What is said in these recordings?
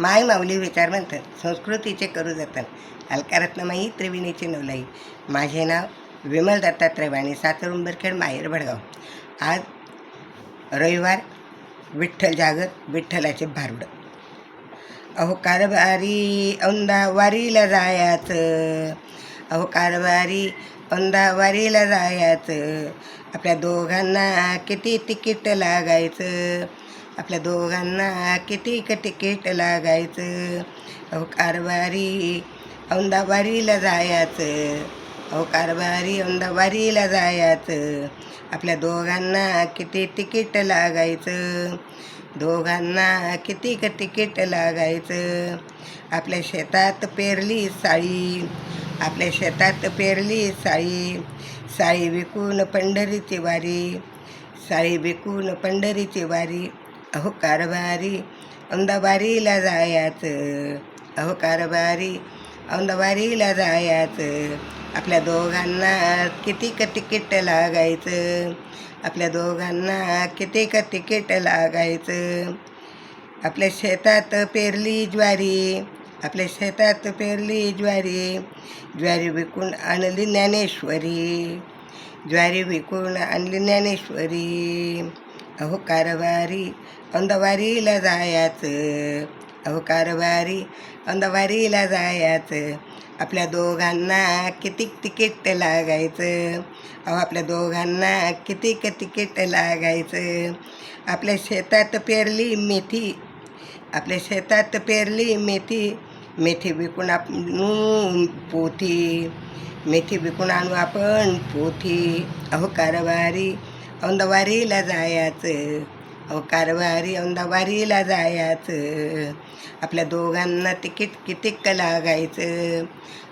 माय माऊली विचार म्हणतात संस्कृतीचे करू जतन. अलकारत्नमाई त्रिविणीचे नवलाई. माझे नाव विमल दत्तात्रय वाणी सातर उंबरखेड माहेर भडगाव. आज रविवार विठ्ठल जागर विठ्ठलाचे भारुड. अहो कारभारी औंदा वारीला जायाचं. अहो कारभारी औंदा वारीला जायाचं. आपल्या दोघांना किती तिकीट लागायचं? आपल्या दोघांना किती तिकीट लागायचं? अहो कारभारी औंदाबारीला जायचं. अहो कारभारी औंदाबारीला जायचं. आपल्या दोघांना किती तिकीट लागायचं? दोघांना किती तिकीट लागायचं? आपल्या शेतात पेरली साळी. आपल्या शेतात पेरली साळी. साळी विकून पंढरीची वारी. साळी विकून पंढरीची वारी. अहो कारभारी औंदाबारीला जायाचं. अहो कारभारी औंदाबारीला जायाचं. आपल्या दोघांना किती क तिकीट लागायचं? आपल्या दोघांना किती क तिकीट लागायचं? आपल्या शेतात पेरली ज्वारी. आपल्या शेतात पेरली ज्वारी. ज्वारी विकून आणली ज्ञानेश्वरी. ज्वारी विकून आणली ज्ञानेश्वरी. अहो कारभारी औंदवारीला जायाचं. अहो कारभारी औंदवारीला जायाचं. आपल्या दोघांना किती तिकीट लागायचं? अहो आपल्या दोघांना किती तिकीट लागायचं? आपल्या शेतात पेरली मेथी. आपल्या शेतात पेरली मेथी. मेथी विकून आपण पोथी. मेथी विकून आणू आपण पोथी. अहो कारभारी औंदवारीला जायाचं अहो कारवारी औंदावारीला जायाचं आपल्या दोघांना तिकीट कितीक लागायचं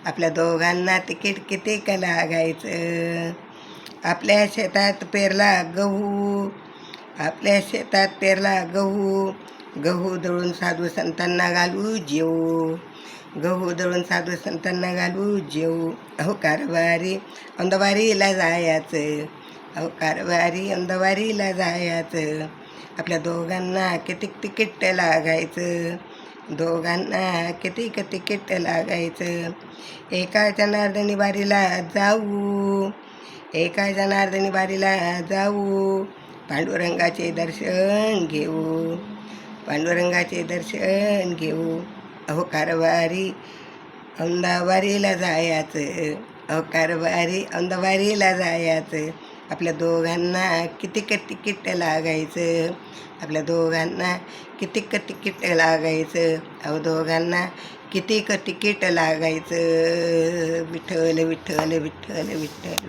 आपल्या दोघांना तिकीट कितीक लागायचं आपल्या शेतात पेरला गहू आपल्या शेतात पेरला गहू गहू दळून साधू संतांना घालू जेऊ गहू दळून साधू संतांना घालू जेऊ अहो कारवारी औंदवारीला जायचं अहो कारवारी अंधवारीला जायचं. आपल्या दोघांना किती तिकीट लागायचं? दोघांना किती तिकीट लागायचं? एका जनार्दनी वारीला जाऊ. एका जनार्दनी वारीला जाऊ. पांडुरंगाचे दर्शन घेऊ. पांडुरंगाचे दर्शन घेऊ. अहो कारवारी औंदावारीला जायचं. अहो कारवारी औंदावारीला जायचं. आपल्या दोघांना किती क तिकीट लागायचं? आपल्या दोघांना किती क तिकीट लागायचं? अहो दोघांना किती क तिकीट लागायचं? विठ्ठल विठ्ठल विठ्ठल विठ्ठल.